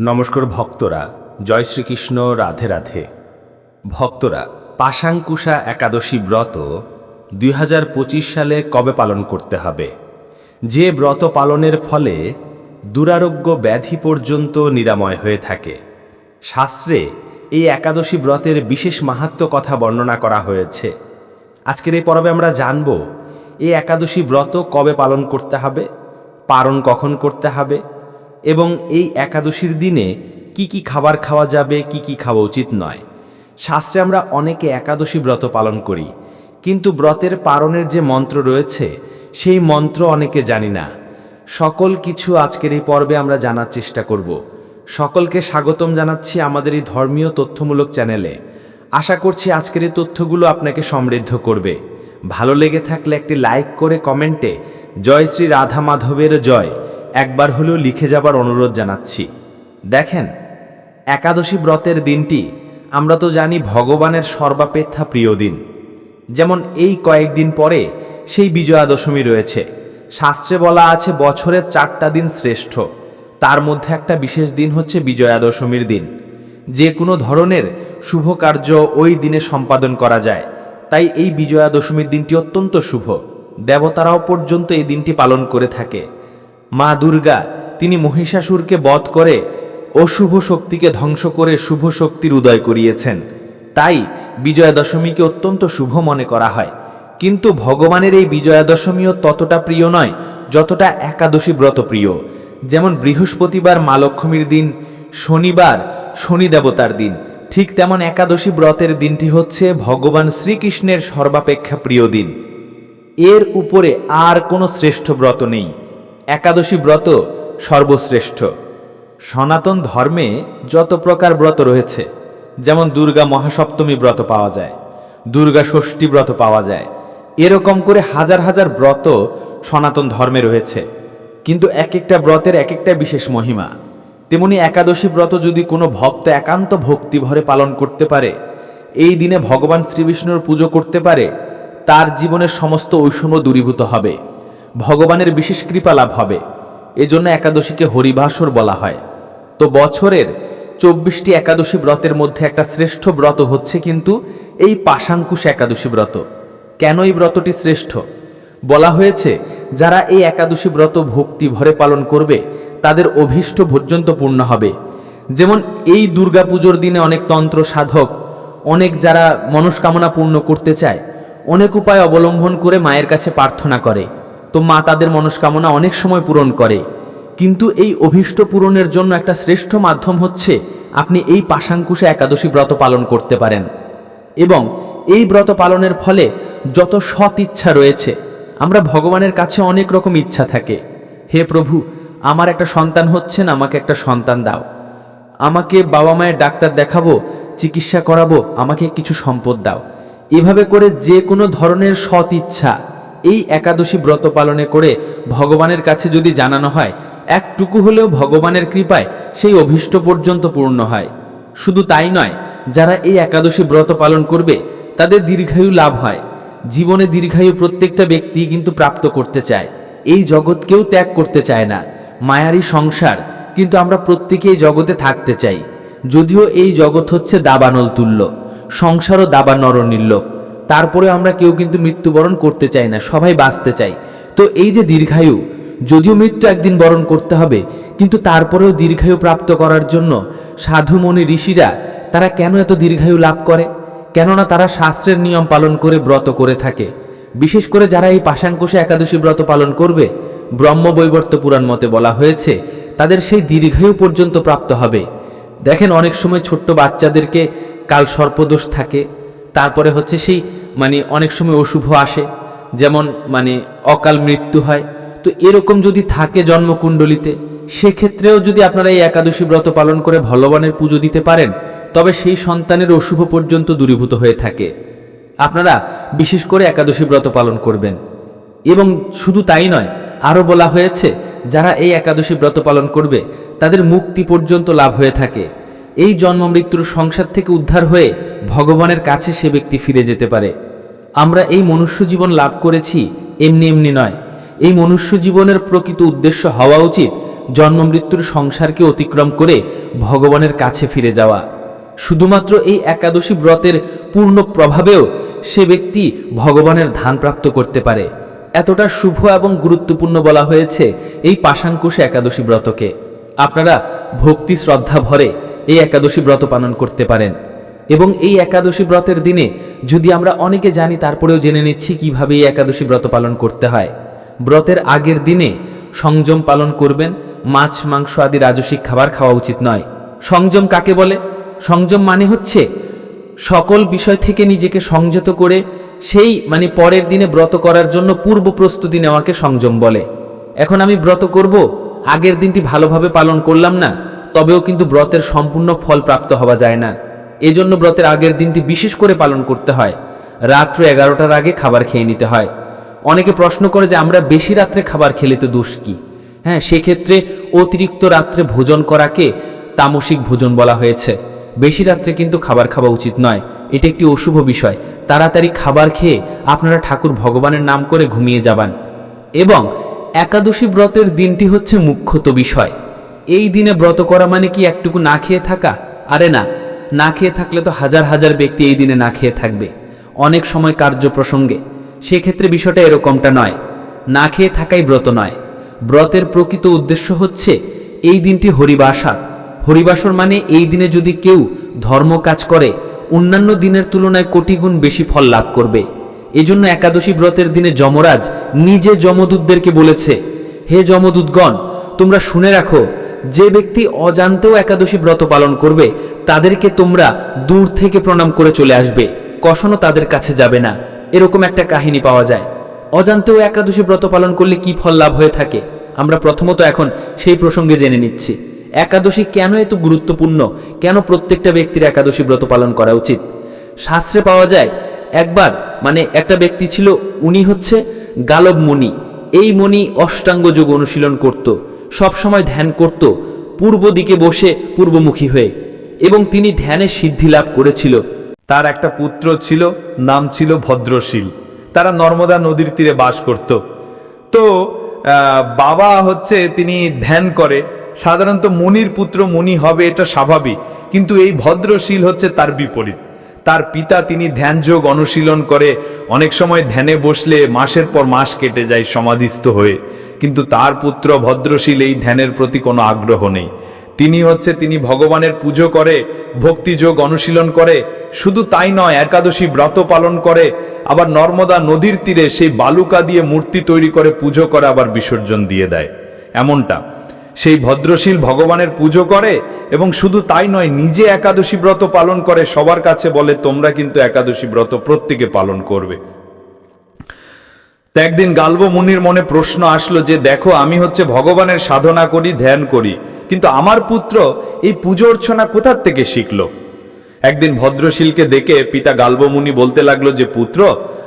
নমস্কার ভক্তরা, জয় শ্রীকৃষ্ণ, রাধে রাধে। ভক্তরা, পাশাঙ্কুশা একাদশী ব্রত দুই হাজার পঁচিশ সালে কবে পালন করতে হবে? যে ব্রত পালনের ফলে দুরারোগ্য ব্যাধি পর্যন্ত নিরাময় হয়ে থাকে। শাস্ত্রে এই একাদশী ব্রতের বিশেষ মাহাত্ম কথা বর্ণনা করা হয়েছে। আজকের এই পর্বে আমরা জানব, এই একাদশী ব্রত কবে পালন করতে হবে? পালন কখন করতে হবে? এবং এই একাদশীর দিনে কি কি খাবার খাওয়া যাবে, কি কি খাওয়া উচিত নয়। শাস্ত্রে আমরা অনেকে একাদশী ব্রত পালন করি, কিন্তু ব্রতের পালনের যে মন্ত্র রয়েছে, সেই মন্ত্র অনেকে জানি না। সকল কিছু আজকের এই পর্বে আমরা জানার চেষ্টা করব। সকলকে স্বাগতম জানাচ্ছি আমাদের এই ধর্মীয় তথ্যমূলক চ্যানেলে। আশা করছি আজকের এই তথ্যগুলো আপনাকে সমৃদ্ধ করবে। ভালো লেগে থাকলে একটি লাইক করে কমেন্টে জয় শ্রী রাধা মাধবের জয়। একবার হলেও লিখে যাবার অনুরোধ জানাচ্ছি। দেখেন, একাদশী ব্রতের দিনটি আমরা তো জানি ভগবানের সর্বাপেক্ষা প্রিয় দিন। যেমন এই কয়েকদিন পরে সেই বিজয়া দশমী রয়েছে। শাস্ত্রে বলা আছে বছরের চারটা দিন শ্রেষ্ঠ। তার মধ্যে একটা বিশেষ দিন হচ্ছে বিজয়া দশমীর দিন। যে কোনো ধরনের শুভ কার্য ওই দিনে সম্পাদন করা যায়। তাই এই বিজয়া দশমীর দিনটি অত্যন্ত শুভ। দেবতারাও পর্যন্ত এই দিনটি পালন করে থাকে। মা দুর্গা, তিনি মহিষাসুরকে বধ করে অশুভ শক্তিকে ধ্বংস করে শুভ শক্তির উদয় করিয়েছেন। তাই বিজয়া দশমীকে অত্যন্ত শুভ মনে করা হয়। কিন্তু ভগবানের এই বিজয়া দশমীও ততটা প্রিয় নয়, যতটা একাদশী ব্রত প্রিয়। যেমন বৃহস্পতিবার মা লক্ষ্মীর দিন, শনিবার শনি দেবতার দিন। ঠিক তেমন একাদশী ব্রতের দিনটি হচ্ছে ভগবান শ্রীকৃষ্ণের সর্বাপেক্ষা প্রিয় দিন। এর উপরে আর কোনো শ্রেষ্ঠ ব্রত নেই। একাদশী ব্রত সর্বশ্রেষ্ঠ। সনাতন ধর্মে যত প্রকার ব্রত রয়েছে, যেমন দুর্গা মহাসপ্তমী ব্রত পাওয়া যায়, দুর্গা ষষ্ঠী ব্রত পাওয়া যায়, এরকম করে হাজার হাজার ব্রত সনাতন ধর্মে রয়েছে। কিন্তু এক একটা ব্রতের এক একটা বিশেষ মহিমা, তেমনি একাদশী ব্রত যদি কোনো ভক্ত একান্ত ভক্তি ভরে পালন করতে পারে, এই দিনে ভগবান শ্রীবিষ্ণুর পুজো করতে পারে, তার জীবনের সমস্ত ঐষম্য দূরীভূত হবে। ভগবানের বিশেষ কৃপা লাভ হবে। এজন্য একাদশীকে হরিভাসর বলা হয়। তো বছরের চব্বিশটি একাদশী ব্রতের মধ্যে একটা শ্রেষ্ঠ ব্রত হচ্ছে কিন্তু এই পাশাঙ্কুশ একাদশী ব্রত। কেন এই ব্রতটি শ্রেষ্ঠ? বলা হয়েছে, যারা এই একাদশী ব্রত ভক্তি ভরে পালন করবে, তাদের অভীষ্ট পর্যন্ত পূর্ণ হবে। যেমন এই দুর্গাপুজোর দিনে অনেক তন্ত্র সাধক, অনেক যারা মনস্কামনা পূর্ণ করতে চায়, অনেক উপায় অবলম্বন করে মায়ের কাছে প্রার্থনা করে। তো মা তাদের মনস্কামনা অনেক সময় পূরণ করে। কিন্তু এই অভীষ্ট পূরণের জন্য একটা শ্রেষ্ঠ মাধ্যম হচ্ছে আপনি এই পাশাঙ্কুশে একাদশী ব্রত পালন করতে পারেন। এবং এই ব্রত পালনের ফলে যত সৎ ইচ্ছা রয়েছে, আমরা ভগবানের কাছে অনেক রকম ইচ্ছা থাকে। হে প্রভু, আমার একটা সন্তান হচ্ছে না, আমাকে একটা সন্তান দাও। আমাকে বাবা মায়ের ডাক্তার দেখাবো, চিকিৎসা করাবো, আমাকে কিছু সম্পদ দাও। এভাবে করে যে কোনো ধরনের সৎ ইচ্ছা এই একাদশী ব্রত পালনে করে ভগবানের কাছে যদি জানানো হয়, একটুকু হলেও ভগবানের কৃপায় সেই অভীষ্ট পর্যন্ত পূর্ণ হয়। শুধু তাই নয়, যারা এই একাদশী ব্রত পালন করবে, তাদের দীর্ঘায়ু লাভ হয়। জীবনে দীর্ঘায়ু প্রত্যেকটা ব্যক্তি কিন্তু প্রাপ্ত করতে চায়। এই জগৎ কেউ ত্যাগ করতে চায় না। মায়ারই সংসার, কিন্তু আমরা প্রত্যেকে এই জগতে থাকতে চাই। যদিও এই জগৎ হচ্ছে দাবানল তুল্য। সংসারও দাবা নরনির্লোক তারপরে আমরা কেউ কিন্তু মৃত্যুবরণ করতে চাই না, সবাই বাঁচতে চাই। তো এই যে দীর্ঘায়ু, যদিও মৃত্যু একদিন বরণ করতে হবে, কিন্তু তারপরেও দীর্ঘায়ু প্রাপ্ত করার জন্য সাধুমণি ঋষিরা তারা কেন এত দীর্ঘায়ু লাভ করে? কেননা তারা শাস্ত্রের নিয়ম পালন করে ব্রত করে থাকে। বিশেষ করে যারা এই পাশাঙ্কুশে একাদশী ব্রত পালন করবে, ব্রহ্ম ব্রহ্মবৈবর্ত পুরাণ মতে বলা হয়েছে, তাদের সেই দীর্ঘায়ু পর্যন্ত প্রাপ্ত হবে। দেখেন অনেক সময় ছোট্ট বাচ্চাদেরকে কাল সর্পদোষ থাকে তারপরে হচ্ছে সেই মানে অনেক সময় অশুভ আসে, যেমন মানে অকাল মৃত্যু হয়। তো এরকম যদি থাকে জন্মকুণ্ডলিতে, সেক্ষেত্রেও যদি আপনারা এই একাদশী ব্রত পালন করে ভগবানের পুজো দিতে পারেন, তবে সেই সন্তানের অশুভ পর্যন্ত দূরীভূত হয়ে থাকে। আপনারা বিশেষ করে একাদশী ব্রত পালন করবেন। এবং শুধু তাই নয় আরও বলা হয়েছে, যারা এই একাদশী ব্রত পালন করবে, তাদের মুক্তি পর্যন্ত লাভ হয়ে থাকে। এই জন্ম মৃত্যুর সংসার থেকে উদ্ধার হয়ে ভগবানের কাছে সে ব্যক্তি ফিরে যেতে পারে। আমরা এই মনুষ্য জীবন লাভ করেছি এমনি এমনি নয়। এই মনুষ্য জীবনের প্রকৃত উদ্দেশ্য হওয়া উচিত জন্ম মৃত্যুর সংসারকে অতিক্রম করে ভগবানের কাছে ফিরে যাওয়া। শুধুমাত্র এই একাদশী ব্রতের পূর্ণ প্রভাবেও সে ব্যক্তি ভগবানের ধান প্রাপ্ত করতে পারে। এতটা শুভ এবং গুরুত্বপূর্ণ বলা হয়েছে এই পাশাঙ্কুশ একাদশী ব্রতকে। আপনারা ভক্তি শ্রদ্ধা ভরে এই একাদশী ব্রত পালন করতে পারেন। এবং এই একাদশী ব্রতের দিনে যদি আমরা অনেকে জানি, তারপরেও জেনে নিচ্ছি কীভাবে এই একাদশী ব্রত পালন করতে হয়। ব্রতের আগের দিনে সংযম পালন করবেন, মাছ, মাংস আদি রাজসিক খাবার খাওয়া উচিত নয়। সংযম কাকে বলে? সংযম মানে হচ্ছে সকল বিষয় থেকে নিজেকে সংযত করে সেই মানে পরের দিনে ব্রত করার জন্য পূর্ব প্রস্তুতি নেওয়াকে সংযম বলে। এখন আমি ব্রত করব, আগের দিনটি ভালোভাবে পালন করলাম না তবেও কিন্তু ব্রতের সম্পূর্ণ ফল প্রাপ্ত হওয়া যায় না। এজন্য ব্রতের আগের দিনটি বিশেষ করে পালন করতে হয়। রাত্র এগারোটার আগে খাবার খেয়ে নিতে হয়। অনেকে প্রশ্ন করে যে আমরা বেশি রাত্রে খাবার খেলে তো দোষ কি? হ্যাঁ সেক্ষেত্রে অতিরিক্ত রাত্রে ভোজন করাকে তামসিক ভোজন বলা হয়েছে। বেশি রাত্রে কিন্তু খাবার খাওয়া উচিত নয়। এটা একটি অশুভ বিষয়। তাড়াতাড়ি খাবার খেয়ে আপনারা ঠাকুর ভগবানের নাম করে ঘুমিয়ে যাবান। এবং একাদশী ব্রতের দিনটি হচ্ছে মুখ্যত বিষয়। এই দিনে ব্রত করা মানে কি একটুকু না খেয়ে থাকা? আরে না না খেয়ে থাকলে তো হাজার হাজার ব্যক্তি এই দিনে না খেয়ে থাকবে। অনেক সময় কার্য প্রসঙ্গে। সেক্ষেত্রে বিষয়টা এরকমটা নয়। না খেয়ে থাকাই ব্রত নয়। ব্রতের প্রকৃত উদ্দেশ্য হচ্ছে এই দিনটি হরিবাসার। হরিবাসর মানে এই দিনে যদি কেউ ধর্ম কাজ করে, অন্যান্য দিনের তুলনায় কোটি গুণ বেশি ফল লাভ করবে। এজন্য একাদশী ব্রতের দিনে যমরাজ নিজে যমদূতদেরকে বলেছে, হে যমদূতগণ, তোমরা শুনে রাখো যে ব্যক্তি অজান্তেও একাদশী ব্রত পালন করবে, তাদেরকে তোমরা দূর থেকে প্রণাম করে চলে আসবে। কখনো তাদের কাছে যাবে না। এরকম একটা কাহিনী পাওয়া যায়। অজান্তেও একাদশী ব্রত পালন করলে কি ফল লাভ হয়ে থাকে? আমরা প্রথমত এখন সেই প্রসঙ্গে জেনে নিচ্ছি। একাদশী কেন এত গুরুত্বপূর্ণ? কেন প্রত্যেকটা ব্যক্তির একাদশী ব্রত পালন করা উচিত? শাস্ত্রে পাওয়া যায়, একবার মানে একটা ব্যক্তি ছিল, উনি হচ্ছে গালব মুনি। এই মণি অষ্টাঙ্গ যোগ অনুশীলন করত। সব সময় ধ্যান করত পূর্ব দিকে বসে পূর্বমুখী হয়ে, এবং তিনি ধ্যানে সিদ্ধি লাভ করেছিল। তার একটা পুত্র ছিল, নাম ছিল ভদ্রশীল। তারা নর্মদা নদীর তীরে বাস করত। তো বাবা হচ্ছে তিনি ধ্যান করে, সাধারণত মনির পুত্র মুনি হবে এটা স্বাভাবিক, কিন্তু এই ভদ্রশীল হচ্ছে তার বিপরীত। তার পিতা তিনি ধ্যানযোগ অনুশীলন করে, অনেক সময় ধ্যানে বসলে মাসের পর মাস কেটে যায়, সমাধিস্থ হয়ে। কিন্তু তার পুত্র ভদ্রশীল এই ধ্যানের প্রতি কোনো আগ্রহ নেই। তিনি হচ্ছে, তিনি ভগবানের পুজো করে, ভক্তিযোগ অনুশীলন করে, শুধু তাই নয়, একাদশী ব্রত পালন করে, আবার নর্মদা নদীর তীরে সেই বালুকা দিয়ে মূর্তি তৈরি করে পুজো করে আবার বিসর্জন দিয়ে দেয়। এমনটা। সেই ভদ্রশীল ভগবানের পুজো করে এবং শুধু তাই নয়, নিজে একাদশী ব্রত পালন করে, সবার কাছে বলে, তোমরা কিন্তু একাদশী ব্রত প্রত্যেকে পালন করবে। তো একদিন গালব মুনির মনে প্রশ্ন আসলো যে, দেখো, আমি হচ্ছে ভগবানের সাধনা করি, ধ্যান করি, কিন্তু আমার পুত্র এই পুজো অর্চনা কোথার থেকে শিখলো? একদিন ভদ্রশীলকে দেখে পিতা গালবমুনি বলতে লাগল যে, পুত্র,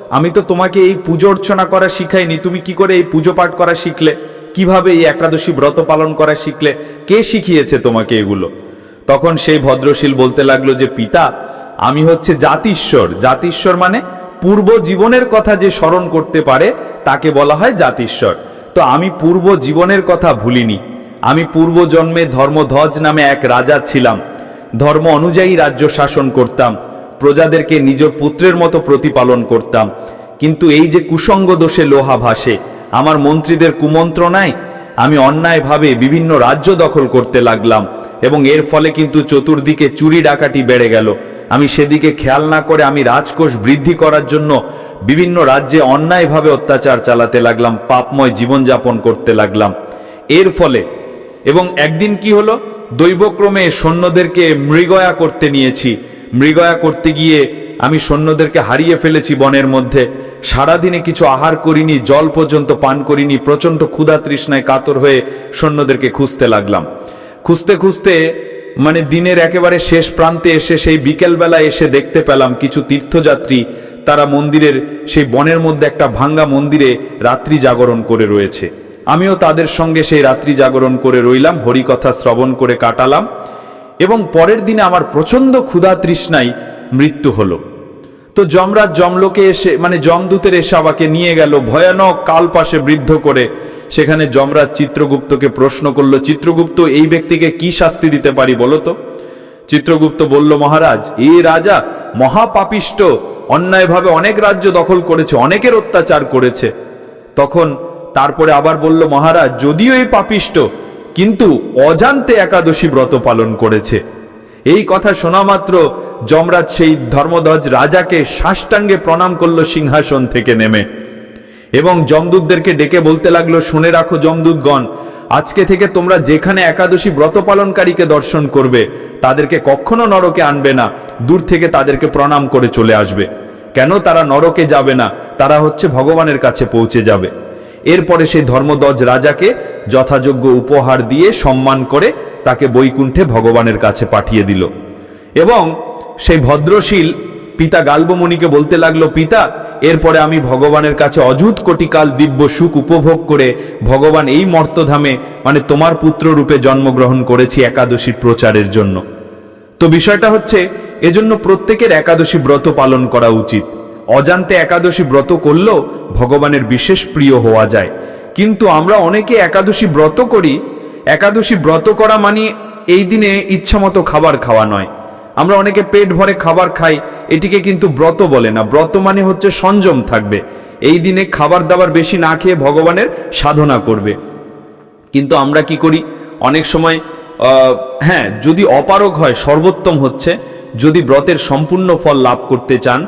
আমি তো তোমাকে এই পুজো অর্চনা করা শিখাইনি, তুমি কি করে এই পুজো পাঠ করা শিখলে? কীভাবে এই একাদশী ব্রত পালন করা শিখলে? কে শিখিয়েছে তোমাকে এগুলো? তখন সেই ভদ্রশীল বলতে লাগল যে, পিতা, আমি হচ্ছে জাতিশ্বর। জাতিশ্বর মানে পূর্ব জীবনের কথা যে স্মরণ করতে পারে, তাকে বলা হয় জাতিশ্বর তো আমি পূর্ব জীবনের কথা ভুলিনি। আমি পূর্ব জন্মে ধর্মধ্বজ নামে এক রাজা ছিলাম। ধর্ম অনুযায়ী রাজ্য শাসন করতাম। প্রজাদেরকে নিজ পুত্রের মতো প্রতিপালন করতাম। কিন্তু এই যে কুসঙ্গ দোষে লোহা ভাসে, আমার মন্ত্রীদের কুমন্ত্রণায় আমি অন্যায়ভাবে বিভিন্ন রাজ্য দখল করতে লাগলাম এবং এর ফলে কিন্তু চতুর্দিকে চুরি ডাকাটি বেড়ে গেল। আমি সেদিকে খেয়াল না করে আমি রাজকোষ বৃদ্ধি করার জন্য বিভিন্ন রাজ্যে অন্যায়ভাবে অত্যাচার চালাতে লাগলাম, পাপময় জীবনযাপন করতে লাগলাম। এর ফলে এবং একদিন কি হলো? দৈবক্রমে সৈন্যদেরকে মৃগয়া করতে নিয়েছি। মৃগয়া করতে গিয়ে আমি সৈন্যদেরকে হারিয়ে ফেলেছি বনের মধ্যে। সারাদিনে কিছু আহার করিনি, জল পর্যন্ত পান করিনি প্রচণ্ড ক্ষুধা তৃষ্ণায় কাতর হয়ে সৈন্যদেরকে খুঁজতে লাগলাম। খুঁজতে খুঁজতে মানে দিনের একেবারে শেষ প্রান্তে এসে সেই বিকেলবেলা এসে দেখতে পেলাম কিছু তীর্থযাত্রী তারা মন্দিরের, সেই বনের মধ্যে একটা ভাঙ্গা মন্দিরে রাত্রি জাগরণ করে রয়েছে। আমিও তাদের সঙ্গে সেই রাত্রি জাগরণ করে রইলাম, হরিকথা শ্রবণ করে কাটালাম এবং পরের দিনে আমার প্রচণ্ড ক্ষুধা তৃষ্ণায় মৃত্যু হলো। তো যমরাজ যমলোকে এসে মানে যমদূতের এসে আমাকে নিয়ে গেল, ভয়ানক কাল পাশে বৃদ্ধ করে সেখানে যমরাজ চিত্রগুপ্তকে প্রশ্ন করল, চিত্রগুপ্ত, এই ব্যক্তিকে কি শাস্তি দিতে পারি বলো তো? চিত্রগুপ্ত বলল, মহারাজ এই রাজা মহাপাপিষ্ট, অন্যায়ভাবে অনেক রাজ্য দখল করেছে, অনেকের অত্যাচার করেছে। তখন তারপরে আবার বলল, মহারাজ, যদিও এই পাপিষ্ট, কিন্তু অজান্তে একাদশী ব্রত পালন করেছে। এই কথা শোনা মাত্র যমরাজ সেই ধর্মধ্বজ রাজাকে সাষ্টাঙ্গে প্রণাম করল, সিংহাসন থেকে নেমে। এবং যমদূতদেরকে ডেকে বলতে লাগল, শুনে রাখো যমদূতগণ, আজকে থেকে তোমরা যেখানে একাদশী ব্রত পালনকারীকে দর্শন করবে, তাদেরকে কখনো নরকে আনবে না, দূর থেকে তাদেরকে প্রণাম করে চলে আসবে। কেন তারা নরকে যাবে না, তারা হচ্ছে ভগবানের কাছে পৌঁছে যাবে। এরপরে সেই ধর্মধ্বজ রাজাকে যথাযোগ্য উপহার দিয়ে সম্মান করে তাকে বৈকুণ্ঠে ভগবানের কাছে পাঠিয়ে দিল। এবং সেই ভদ্রশীল পিতা গাল্বমণিকে বলতে লাগল, পিতা, এরপরে আমি ভগবানের কাছে অযুত কোটিকাল দিব্য সুখ উপভোগ করে ভগবান এই মর্তধামে মানে তোমার পুত্র রূপে জন্মগ্রহণ করেছি একাদশীর প্রচারের জন্য। তো বিষয়টা হচ্ছে, এজন্য প্রত্যেকের একাদশী ব্রত পালন করা উচিত। অজান্তে একাদশী ব্রত করলেও ভগবানের বিশেষ প্রিয় হওয়া যায়। কিন্তু আমরা অনেকে একাদশী ব্রত করি, একাদশী ব্রত করা মানে এই দিনে ইচ্ছামতো খাবার খাওয়া নয়। আমরা অনেকে পেট ভরে খাবার খাই, এটিকে কিন্তু ব্রত বলে না। ব্রত মানে হচ্ছে সংযম থাকবে। এই দিনে খাবার দাবার বেশি না খেয়ে ভগবানের সাধনা করবে। কিন্তু আমরা কি করি? অনেক সময় হ্যাঁ যদি অপারগ হয়, সর্বোত্তম হচ্ছে, যদি ব্রতের সম্পূর্ণ ফল লাভ করতে চান,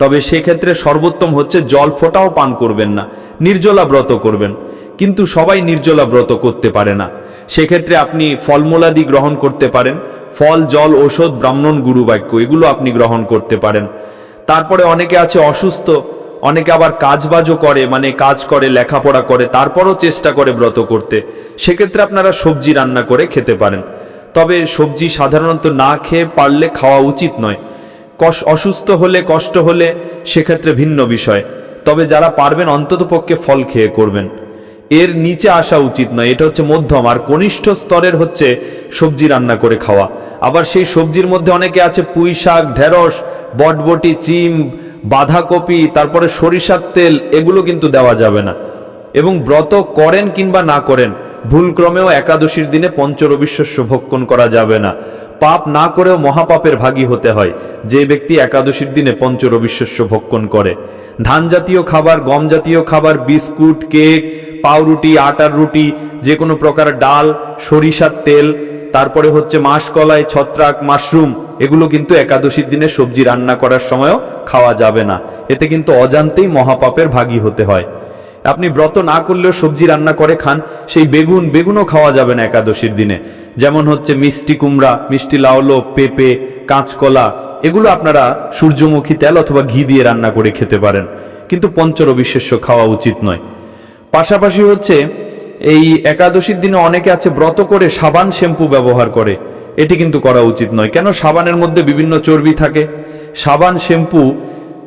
তবে সেক্ষেত্রে সর্বোত্তম হচ্ছে জল ফোটাও পান করবেন না, নির্জলা ব্রত করবেন। কিন্তু সবাই নির্জলা ব্রত করতে পারে না। সেক্ষেত্রে আপনি ফলমূলাদি গ্রহণ করতে পারেন ফল, জল, ঔষধ, ব্রাহ্মণ, গুরু বাক্য, এগুলো আপনি গ্রহণ করতে পারেন। তারপরে অনেকে আছে অসুস্থ, অনেকে আবার কাজবাজও করে মানে কাজ করে, লেখাপড়া করে, তারপরও চেষ্টা করে ব্রত করতে। সেক্ষেত্রে আপনারা সবজি রান্না করে খেতে পারেন। তবে সবজি সাধারণত না খেয়ে পারলে খাওয়া উচিত নয়। কষ অসুস্থ হলে, কষ্ট হলে সেক্ষেত্রে ভিন্ন বিষয়। তবে যারা পারবেন, অন্ততপক্ষে ফল খেয়ে করবেন। এর নিচে আসা উচিত নয়। এটা হচ্ছে মধ্যম। আর কনিষ্ঠ স্তরের হচ্ছে সবজি রান্না করে খাওয়া। আবার সেই সবজির মধ্যে অনেকে আছে পুঁই শাক, ঢেঁড়স, বটবটি, চিম, বাঁধাকপি, তারপরে সরিষার তেল, এগুলো কিন্তু দেওয়া যাবে না। এবং ব্রত করেন কিংবা না করেন, ভুলক্রমেও একাদশীর দিনে পঞ্চরবিশ্বস্য ভক্ষণ করা যাবে না। পাপ না করেও মহাপাপের ভাগী হতে হয়। যে ব্যক্তি একাদশীর দিনে পঞ্চরবিশ্বস্য ভক্ষণ করে। ধান জাতীয় খাবার গম জাতীয় খাবার, বিস্কুট, কেক পাউরুটি, আটার রুটি, যে কোনো প্রকার ডাল, সরিষার তেল, তারপরে হচ্ছে মাসকলাই, ছত্রাক, মাশরুম, এগুলো কিন্তু একাদশীর দিনে সবজি রান্না করার সময়ও খাওয়া যাবে না। এতে কিন্তু অজান্তেই মহাপাপের ভাগী হতে হয়। আপনি ব্রত না করলেও সবজি রান্না করে খান, সেই বেগুন, বেগুনও খাওয়া যাবে না একাদশীর দিনে। যেমন হচ্ছে মিষ্টি কুমড়া, মিষ্টি লাউলো, পেঁপে, কাঁচকলা, এগুলো আপনারা সূর্যমুখী তেল অথবা ঘি দিয়ে রান্না করে খেতে পারেন। কিন্তু পঞ্চরবিশেষ্য খাওয়া উচিত নয়। পাশাপাশি হচ্ছে এই একাদশীর দিনে অনেকে আছে ব্রত করে সাবান শ্যাম্পু ব্যবহার করে। এটি কিন্তু করা উচিত নয়। কেন? সাবানের মধ্যে বিভিন্ন চর্বি থাকে। সাবান শ্যাম্পু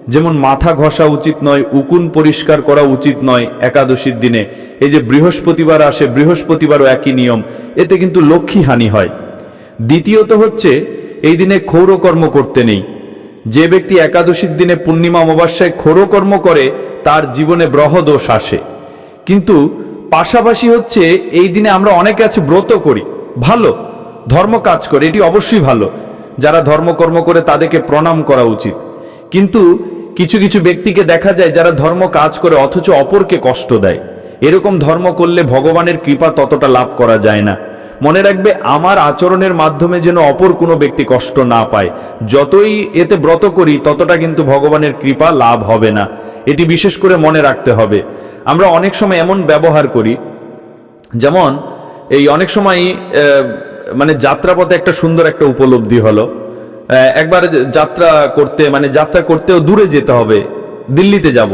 যেমন মাথা ঘষা উচিত নয়, উকুন পরিষ্কার করা উচিত নয় একাদশীর দিনে। এই যে বৃহস্পতিবার আসে, বৃহস্পতিবারও একই নিয়ম। এতে কিন্তু লক্ষ্মী হানি হয়। দ্বিতীয়ত হচ্ছে, এই দিনে ক্ষৌরকর্ম করতে নেই। যে ব্যক্তি একাদশীর দিনে পূর্ণিমা অমাবস্যায় ক্ষৌরকর্ম করে, তার জীবনে ব্রহদোষ আসে। কিন্তু পাশাপাশি হচ্ছে এই দিনে আমরা অনেকে আছে ব্রত করি। ভালো, ধর্ম কাজ করে, এটি অবশ্যই ভালো। যারা ধর্মকর্ম করে তাদেরকে প্রণাম করা উচিত। কিন্তু কিছু কিছু ব্যক্তিকে দেখা যায় যারা ধর্ম কাজ করে অথচ অপরকে কষ্ট দেয়। এরকম ধর্ম করলে ভগবানের কৃপা ততটা লাভ করা যায় না। মনে রাখবে, আমার আচরণের মাধ্যমে যেন অপর কোনো ব্যক্তি কষ্ট না পায়। যতই এতে ব্রত করি, ততটা কিন্তু ভগবানের কৃপা লাভ হবে না। এটি বিশেষ করে মনে রাখতে হবে। আমরা অনেক সময় এমন ব্যবহার করি, যেমন এই অনেক সময় মানে যাত্রাপথে একটা সুন্দর একটা উপলব্ধি হলো। একবার যাত্রা করতে মানে যাত্রা করতেও দূরে যেতে হবে, দিল্লিতে যাব।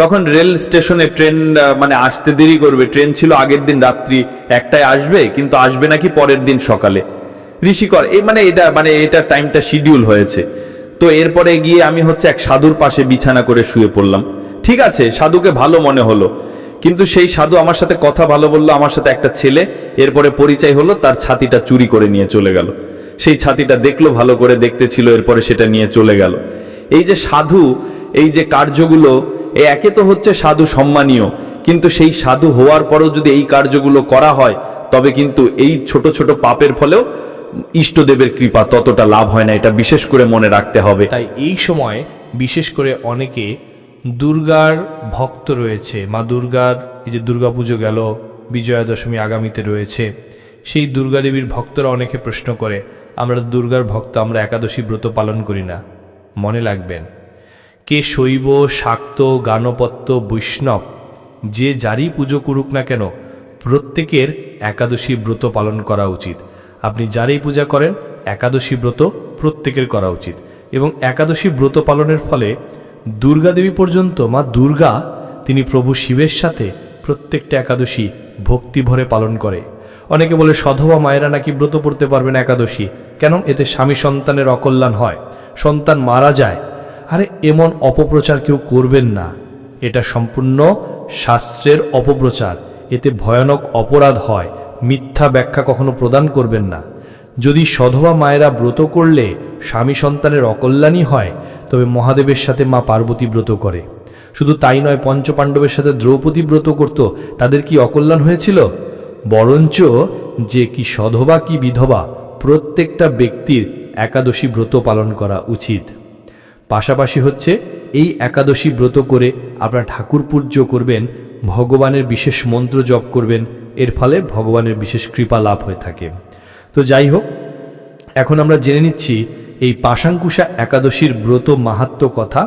তখন রেল স্টেশনে ট্রেন মানে আসতে দেরি করবে। ট্রেন ছিল আগের দিন রাত্রি একটায় আসবে, কিন্তু আসবে নাকি পরের দিন সকালে। ঋষিকর এই মানে এটা মানে এটা টাইমটা শিডিউল হয়েছে। তো এরপরে গিয়ে আমি হচ্ছে এক সাধুর পাশে বিছানা করে শুয়ে পড়লাম। ঠিক আছে, সাধুকে ভালো মনে হলো। কিন্তু সেই সাধু আমার সাথে কথা ভালো বলল, আমার সাথে একটা ছেলে, এরপরে পরিচয় হলো, তার ছাতিটা চুরি করে নিয়ে চলে গেল। সেই ছাতিটা দেখল, ভালো করে দেখতে ছিল, এরপরে সেটা নিয়ে চলে গেল। এই যে সাধু, এই যে কার্যগুলো, এ একে তো হচ্ছে সাধু সম্মানীয়, কিন্তু সেই সাধু হওয়ার পরও যদি এই কার্যগুলো করা হয়, তবে কিন্তু এই ছোট ছোট পাপের ফলেও ইষ্টদেবের কৃপা ততটা লাভ হয় না, এটা বিশেষ করে মনে রাখতে হবে। তাই এই সময় বিশেষ করে অনেকে দুর্গার ভক্ত রয়েছে। মা দুর্গার এই যে দুর্গা পুজো গেল বিজয়া দশমী আগামীতে রয়েছে, সেই দুর্গা দেবীর ভক্তরা অনেকে প্রশ্ন করে, আমরা দুর্গার ভক্ত, আমরা একাদশী ব্রত পালন করি না। মনে লাগবেন কে শৈব, শাক্ত, গানপত্য, বৈষ্ণব, যে যারই পুজো করুক না কেন, প্রত্যেকের একাদশী ব্রত পালন করা উচিত। আপনি যারই পূজা করেন, একাদশী ব্রত প্রত্যেকের করা উচিত। এবং একাদশী ব্রত পালনের ফলে দুর্গা দেবী পর্যন্ত, মা দুর্গা, তিনি প্রভু শিবের সাথে প্রত্যেকটা একাদশী ভক্তি ভরে পালন করে। অনেকে বলে সধবা মায়েরা নাকি ব্রত পড়তে পারবেন একাদশী। কেন? এতে স্বামী সন্তানের অকল্যাণ হয়। সন্তান মারা যায়। আরে, এমন অপপ্রচার কেউ করবেন না। এটা সম্পূর্ণ শাস্ত্রের অপপ্রচার। এতে ভয়ানক অপরাধ হয়। মিথ্যা ব্যাখ্যা কখনো প্রদান করবেন না। যদি সধবা মায়েরা ব্রত করলে স্বামী সন্তানের অকল্যাণই হয়, তবে মহাদেবের সাথে মা পার্বতী ব্রত করে। শুধু তাই নয়, পঞ্চপাণ্ডবের সাথে দ্রৌপদী ব্রত করত, তাদের কি অকল্যাণ হয়েছিল? বরঞ্চ যে কি সধবা কি বিধবা, প্রত্যেকটা ব্যক্তির একাদশী ব্রত পালন করা উচিত। পাশাপাশি হচ্ছে, এই একাদশী ব্রত করে আপনার ঠাকুর পূজ্য করবেন, ভগবানের বিশেষ মন্ত্র জপ করবেন, এর ফলে ভগবানের বিশেষ কৃপা লাভ হয়ে থাকে। তো যাই হোক, এখন আমরা জেনে নিচ্ছি এই পাশাঙ্কুশা একাদশীর ব্রত মাহাত্ম কথা।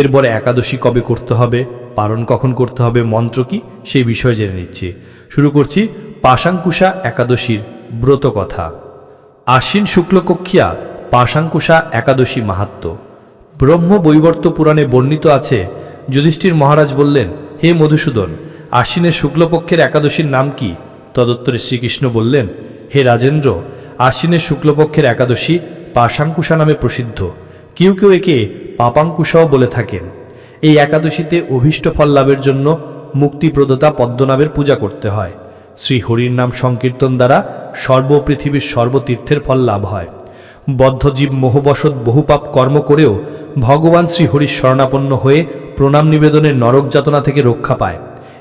এরপরে একাদশী কবে করতে হবে, পালন কখন করতে হবে, মন্ত্র কি, সেই বিষয়ে জেনে নিচ্ছি। শুরু করছি পাশাঙ্কুশা একাদশীর ব্রত কথা। আশ্বিন শুক্লকক্ষিয়া পাশাঙ্কুশা একাদশী মাহাত্ম ব্রহ্ম বৈবর্ত পুরাণে বর্ণিত আছে, যুধিষ্ঠির মহারাজ বললেন, হে মধুসূদন, আশ্বিনের শুক্লপক্ষের একাদশীর নাম কি? তদত্তরে শ্রীকৃষ্ণ বললেন হে রাজেন্দ্র, আশ্বিনের শুক্লপক্ষের একাদশী পাশাঙ্কুশা নামে প্রসিদ্ধ। কেউ কেউ একে পাপাঙ্কুশাও বলে থাকেন। এই একাদশীতে অভীষ্ট ফল লাভের জন্য মুক্তিপ্রদতা পদ্মনাভের পূজা করতে হয়। শ্রী হরির নাম সংকীর্তন দ্বারা সর্বপৃথিবীর সর্বতীর্থের ফল লাভ হয়। বদ্ধজীব মোহবশত বহুপাপ কর্ম করেও ভগবান শ্রীহরির শরণাপন্ন হয়ে প্রণাম নিবেদনের নরক যাতনা থেকে রক্ষা পায়।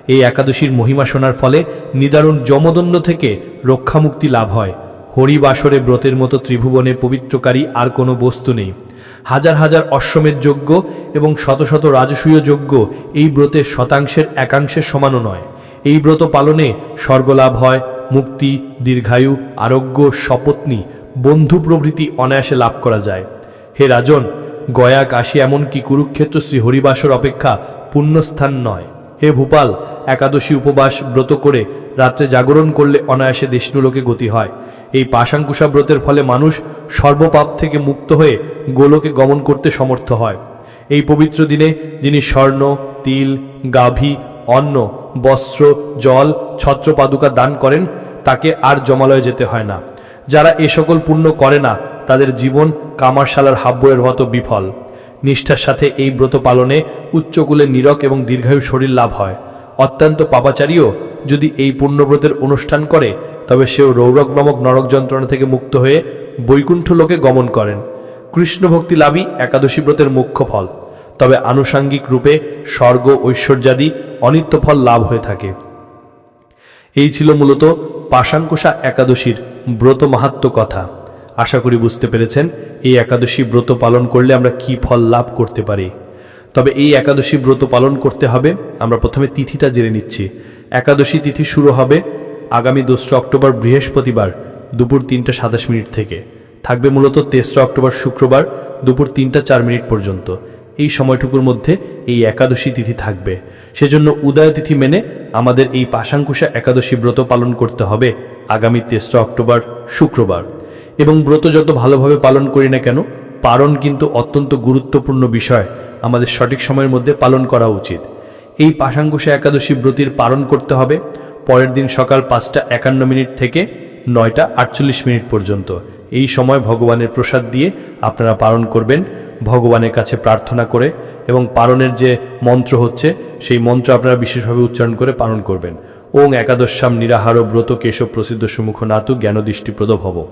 এই একাদশীর মহিমা শোনার ফলে নিদারুণ যমদণ্ড থেকে রক্ষামুক্তি লাভ হয়। হরিবাসরে ব্রতের মতো ত্রিভুবনে পবিত্রকারী আর কোনো বস্তু নেই। হাজার হাজার অশ্বমেধ যজ্ঞ এবং শত শত রাজসূয় যজ্ঞ এই ব্রতের শতাংশের একাংশের সমানও নয়। এই ব্রত পালনে স্বর্গলাভ হয়, মুক্তি, দীর্ঘায়ু, আরোগ্য সপত্নী বন্ধু প্রভৃতি অনায়াসে লাভ করা যায়। হে রাজন, গয়া, কাশী এমনকি কুরুক্ষেত্র শ্রী হরিবাসর অপেক্ষা পুণ্যস্থান নয়। হে ভূপাল, একাদশী উপবাস ব্রত করে রাত্রে জাগরণ করলে অনায়াসে দেশনুলোকে গতি হয়। এই পাশাঙ্কুশা ব্রতের ফলে মানুষ সর্বপাপ থেকে মুক্ত হয়ে গোলকে গমন করতে সমর্থ হয়। এই পবিত্র দিনে যিনি স্বর্ণ, তিল, গাভী, অন্ন, বস্ত্র, জল, ছত্রপাদুকা দান করেন, তাকে আর জমালয়ে যেতে হয় না। যারা এ সকল পুণ্য করে না, তাদের জীবন কামারশালার হাব্বয়ের মতো বিফল। নিষ্ঠার সাথে এই ব্রত পালনে উচ্চকুলের নীরক এবং দীর্ঘায়ু শরীর লাভ হয়। অত্যন্ত পাপাচারীও যদি এই পুণ্যব্রতের অনুষ্ঠান করে, তবে সেও রৌরক নামক নরক যন্ত্রণা থেকে মুক্ত হয়ে বৈকুণ্ঠ লোকে গমন করেন। কৃষ্ণ ভক্তি লাভই একাদশী ব্রতের মুখ্য ফল। তবে আনুষাঙ্গিক রূপে স্বর্গ, ঐশ্বর্যাদি অনিত্য ফল লাভ হয়ে থাকে। এই ছিল মূলত পাশাঙ্কুশা একাদশীর ব্রত মাহাত্ম কথা। আশা করি বুঝতে পেরেছেন। এই একাদশী ব্রত পালন করলে আমরা কি ফল লাভ করতে পারি? তবে এই একাদশী ব্রত পালন করতে হবে, আমরা প্রথমে তিথিটা জেনে নিচ্ছি। একাদশী তিথি শুরু হবে আগামী দোসরা অক্টোবর বৃহস্পতিবার, দুপুর তিনটা সাতাশ মিনিট থেকে। থাকবে মূলত তেসরা অক্টোবর শুক্রবার, দুপুর তিনটা চার মিনিট পর্যন্ত। এই সময়টুকুর মধ্যে এই একাদশী তিথি থাকবে। সেজন্য উদয় তিথি মেনে আমাদের এই পাশাঙ্কুশা একাদশী ব্রত পালন করতে হবে আগামী তেসরা অক্টোবর শুক্রবার। এবং ব্রত যত ভালোভাবে পালন করি না কেন পালন কিন্তু অত্যন্ত গুরুত্বপূর্ণ বিষয়। আমাদের সঠিক সময়ের মধ্যে পালন করা উচিত। এই পাশাঙ্কুশা একাদশী ব্রতির পালন করতে হবে। পরের দিন সকাল পাঁচটা একান্ন মিনিট থেকে নয়টা আটচল্লিশ মিনিট পর্যন্ত। এই সময় ভগবানের প্রসাদ দিয়ে আপনারা পালন করবেন, ভগবানের কাছে প্রার্থনা করে এবং পালনের যে মন্ত্র হচ্ছে, সেই মন্ত্র আপনারা বিশেষভাবে উচ্চারণ করে পালন করবেন। ওং একাদশ্যাম নিরাহার ব্রত কেশব প্রসিদ্ধ সুমুখ নাতু জ্ঞানদৃষ্টিপ্রদ ভব।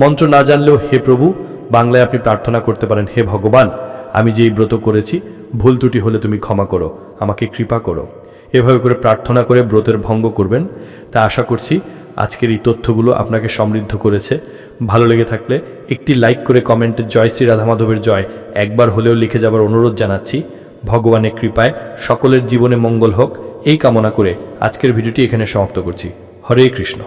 মন্ত্র না জানলেও হে প্রভু, বাংলায় আপনি প্রার্থনা করতে পারেন, হে ভগবান, আমি যেই ব্রত করেছি, ভুল ত্রুটি হলে তুমি ক্ষমা করো, আমাকে কৃপা করো। এভাবে করে প্রার্থনা করে ব্রতের ভঙ্গ করবেন। তা আশা করছি আজকের এই তথ্যগুলো আপনাকে সমৃদ্ধ করেছে। ভালো লেগে থাকলে একটি লাইক করে কমেন্টে, জয় শ্রী রাধা মাধবের জয়। একবার হলেও লিখে যাবার অনুরোধ জানাচ্ছি। ভগবানের কৃপায় সকলের জীবনে মঙ্গল হোক। এই কামনা করে আজকের ভিডিওটি এখানে সমাপ্ত করছি। হরে কৃষ্ণ।